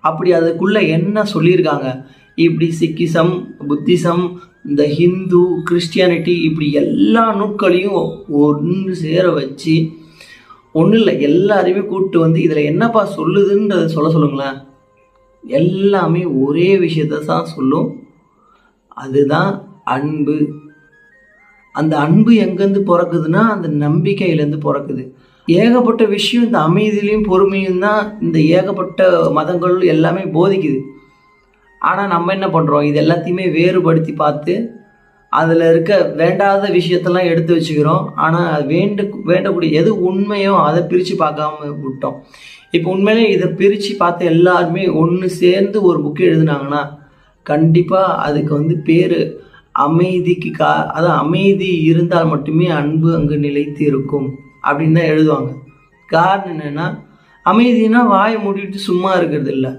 அப்படி அதுக்குள்ளே என்ன சொல்லியிருக்காங்க? இப்படி சிக்கிசம் புத்திசம் இந்த ஹிந்து கிறிஸ்டியானிட்டி இப்படி எல்லா நூட்களையும் ஒன்று சேர வச்சு ஒன்றும் இல்லை எல்லாரையுமே கூப்பிட்டு வந்து இதில் என்னப்பா சொல்லுதுன்றதை சொல்ல சொல்லுங்களேன். எல்லாமே ஒரே விஷயத்தை தான் சொல்லும். அதுதான் அன்பு. அந்த அன்பு எங்கேருந்து பிறக்குதுன்னா அந்த நம்பிக்கையிலேருந்து பிறக்குது. ஏகப்பட்ட விஷயம் இந்த அமைதியிலையும் பொறுமையும் தான் இந்த ஏகப்பட்ட மதங்கள் எல்லாமே போதிக்குது. ஆனால் நம்ம என்ன பண்ணுறோம் இது எல்லாத்தையுமே வேறுபடுத்தி பார்த்து அதில் இருக்க வேண்டாத விஷயத்தெல்லாம் எடுத்து வச்சுக்கிறோம். ஆனால் வேண்டு வேண்டக்கூடிய எது உண்மையோ அதை பிரித்து பார்க்காம விட்டோம். இப்போ உண்மையிலே இதை பிரித்து பார்த்து எல்லாருமே ஒன்று சேர்ந்து ஒரு புக்கு எழுதுனாங்கன்னா கண்டிப்பாக அதுக்கு வந்து பேர் அமைதிக்கு கா அதான் அமைதி இருந்தால் மட்டுமே அன்பு அங்கு நிலைத்து இருக்கும். அப்படின்னு தான் எழுதுவாங்க. காரணம் என்னென்னா அமைதினா வாயை மூடிட்டு சும்மா இருக்கிறது இல்லை.